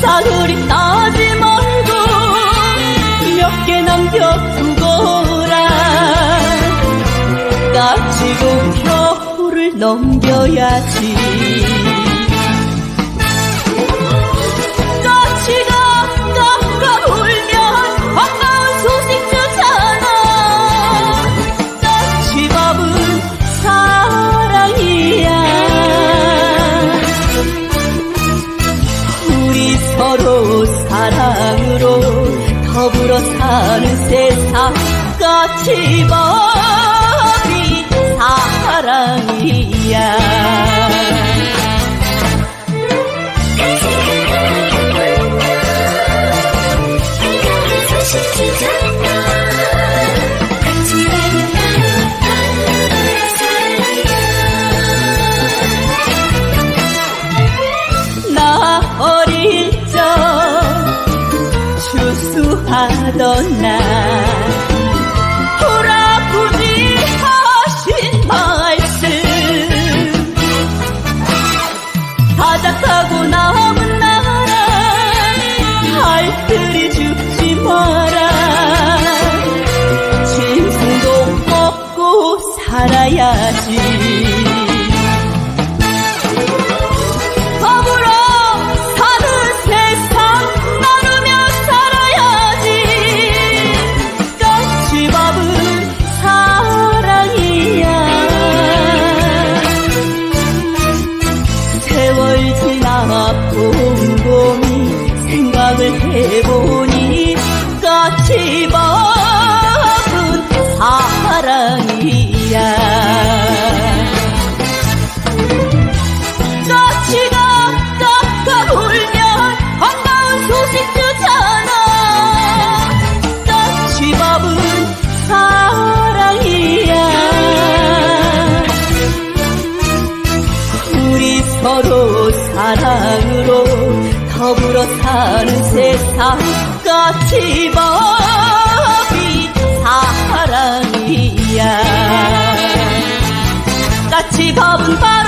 사흘이 따지 말고 몇 개 남겨 두고라. 까치고 겨울을 넘겨야지. 더불어 사는 세상 까치밥이 사 하던 날 호라부지 하신 말씀. 바닥하고 남은 나라. 알뜰히 죽지 마라. 짐승도 먹고 살아야지 생각을 해보니 주잖아. 까치밥은 사랑이야. 서로 사랑으로 더불어 사는 세상 까치밥이 사랑이야. 까치밥은 바